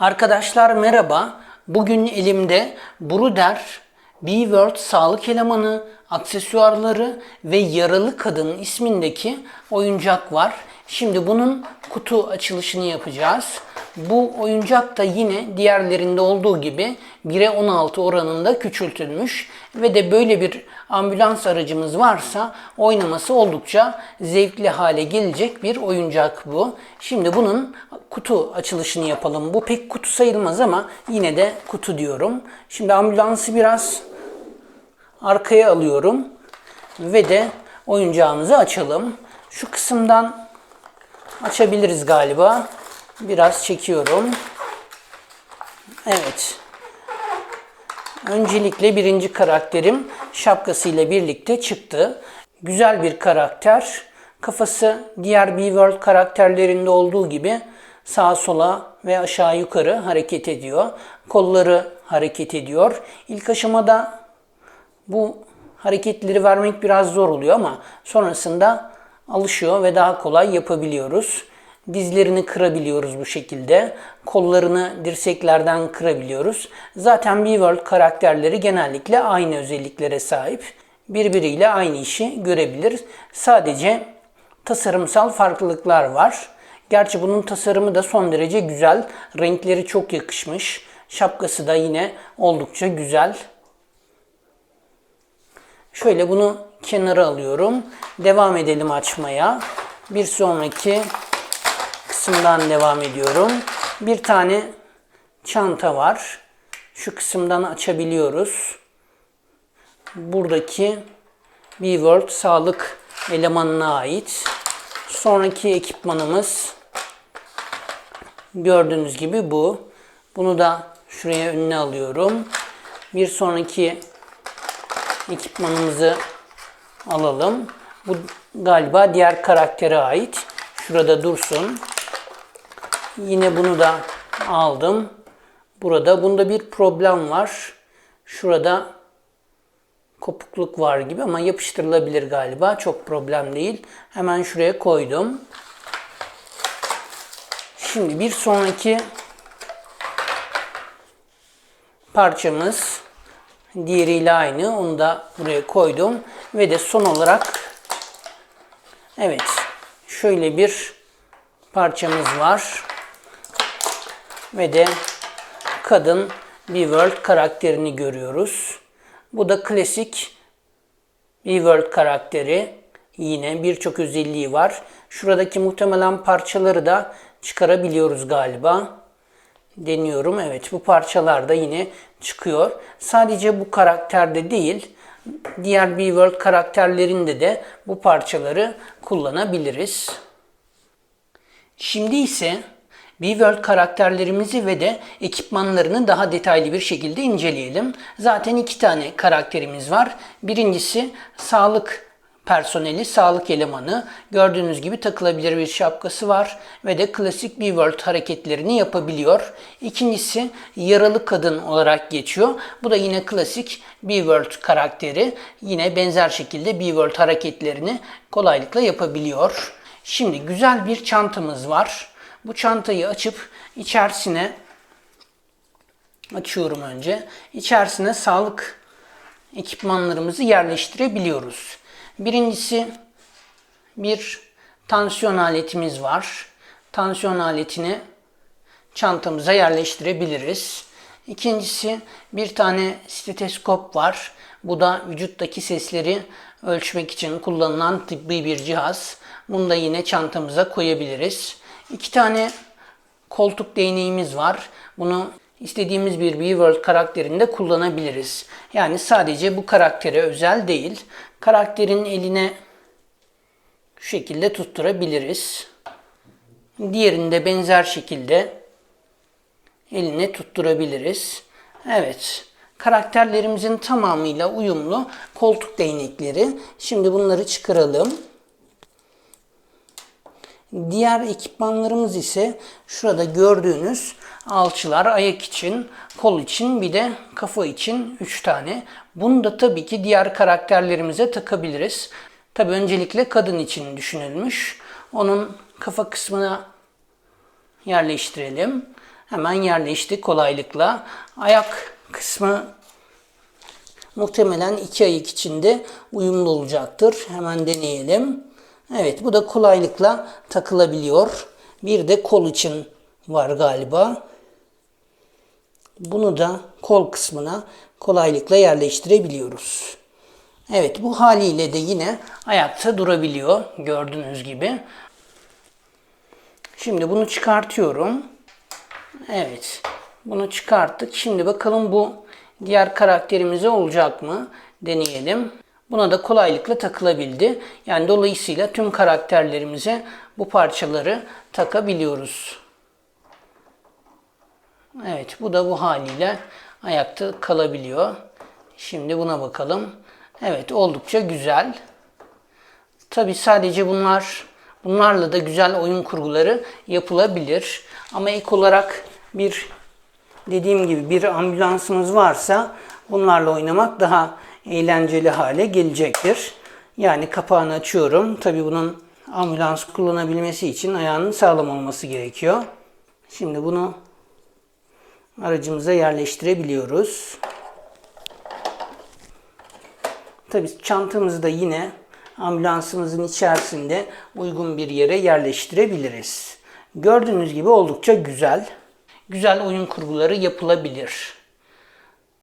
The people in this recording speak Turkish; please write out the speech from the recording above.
Arkadaşlar merhaba. Bugün elimde Bruder, B-World sağlık elemanı, aksesuarları ve yaralı kadın ismindeki oyuncak var. Şimdi bunun kutu açılışını yapacağız. Bu oyuncak da yine diğerlerinde olduğu gibi 1'e 16 oranında küçültülmüş ve de böyle bir ambulans aracımız varsa oynaması oldukça zevkli hale gelecek bir oyuncak bu. Şimdi bunun kutu açılışını yapalım. Bu pek kutu sayılmaz ama yine de kutu diyorum. Şimdi ambulansı biraz arkaya alıyorum ve de oyuncağımızı açalım. Şu kısımdan açabiliriz galiba. Biraz çekiyorum. Evet. Öncelikle birinci karakterim şapkasıyla birlikte çıktı. Güzel bir karakter. Kafası diğer B-World karakterlerinde olduğu gibi sağa sola ve aşağı yukarı hareket ediyor. Kolları hareket ediyor. İlk aşamada bu hareketleri vermek biraz zor oluyor ama sonrasında alışıyor ve daha kolay yapabiliyoruz. Dizlerini kırabiliyoruz bu şekilde. Kollarını dirseklerden kırabiliyoruz. Zaten B-World karakterleri genellikle aynı özelliklere sahip. Birbiriyle aynı işi görebilir. Sadece tasarımsal farklılıklar var. Gerçi bunun tasarımı da son derece güzel. Renkleri çok yakışmış. Şapkası da yine oldukça güzel. Şöyle bunu kenara alıyorum. Devam edelim açmaya. Bir sonraki kısımdan devam ediyorum. Bir tane çanta var. Şu kısımdan açabiliyoruz. Buradaki B-World sağlık elemanına ait. Sonraki ekipmanımız gördüğünüz gibi bu. Bunu da şuraya önüne alıyorum. Bir sonraki ekipmanımızı alalım. Bu galiba diğer karaktere ait. Şurada dursun. Yine bunu da aldım. Burada bunda bir problem var. Şurada kopukluk var gibi ama yapıştırılabilir galiba. Çok problem değil. Hemen şuraya koydum. Şimdi bir sonraki parçamız diğeriyle aynı. Onu da buraya koydum. Ve de son olarak evet şöyle bir parçamız var. Ve de kadın bir world karakterini görüyoruz. Bu da klasik bir world karakteri. Yine birçok özelliği var. Şuradaki muhtemelen parçaları da çıkarabiliyoruz galiba. Deniyorum. Evet bu parçalar da yine çıkıyor. Sadece bu karakterde değil, diğer bir world karakterlerinde de bu parçaları kullanabiliriz. Şimdi ise B-World karakterlerimizi ve de ekipmanlarını daha detaylı bir şekilde inceleyelim. Zaten iki tane karakterimiz var. Birincisi sağlık personeli, sağlık elemanı. Gördüğünüz gibi takılabilir bir şapkası var ve de klasik B-World hareketlerini yapabiliyor. İkincisi yaralı kadın olarak geçiyor. Bu da yine klasik B-World karakteri. Yine benzer şekilde B-World hareketlerini kolaylıkla yapabiliyor. Şimdi güzel bir çantamız var. Bu çantayı açıp içerisine açıyorum önce. İçerisine sağlık ekipmanlarımızı yerleştirebiliyoruz. Birincisi bir tansiyon aletimiz var. Tansiyon aletini çantamıza yerleştirebiliriz. İkincisi bir tane steteskop var. Bu da vücuttaki sesleri ölçmek için kullanılan tıbbi bir cihaz. Bunu da yine çantamıza koyabiliriz. İki tane koltuk değneğimiz var. Bunu istediğimiz bir B-World karakterinde kullanabiliriz. Yani sadece bu karaktere özel değil. Karakterin eline şu şekilde tutturabiliriz. Diğerinde benzer şekilde eline tutturabiliriz. Evet. Karakterlerimizin tamamıyla uyumlu koltuk değnekleri. Şimdi bunları çıkaralım. Diğer ekipmanlarımız ise şurada gördüğünüz alçılar ayak için, kol için bir de kafa için 3 tane. Bunu da tabii ki diğer karakterlerimize takabiliriz. Tabii öncelikle kadın için düşünülmüş. Onun kafa kısmına yerleştirelim. hemen yerleşti kolaylıkla. Ayak kısmı muhtemelen iki ayak içinde uyumlu olacaktır. Hemen deneyelim. Evet bu da kolaylıkla takılabiliyor. Bir de kol için var galiba. Bunu da kol kısmına kolaylıkla yerleştirebiliyoruz. Evet bu haliyle de yine ayakta durabiliyor gördüğünüz gibi. Şimdi bunu çıkartıyorum. Evet bunu çıkarttık. Şimdi bakalım bu diğer karakterimize olacak mı? Deneyelim. Buna da kolaylıkla takılabildi. Yani dolayısıyla tüm karakterlerimize bu parçaları takabiliyoruz. Evet bu da bu haliyle ayakta kalabiliyor. Şimdi buna bakalım. Evet oldukça güzel. Tabi sadece bunlar bunlarla da güzel oyun kurguları yapılabilir. Ama ek olarak bir dediğim gibi bir ambulansınız varsa bunlarla oynamak daha eğlenceli hale gelecektir. Yani kapağını açıyorum. Tabi bunun ambulans kullanabilmesi için ayağının sağlam olması gerekiyor. Şimdi bunu aracımıza yerleştirebiliyoruz. Tabi çantamızı da yine ambulansımızın içerisinde uygun bir yere yerleştirebiliriz. Gördüğünüz gibi oldukça güzel. Güzel oyun kurguları yapılabilir.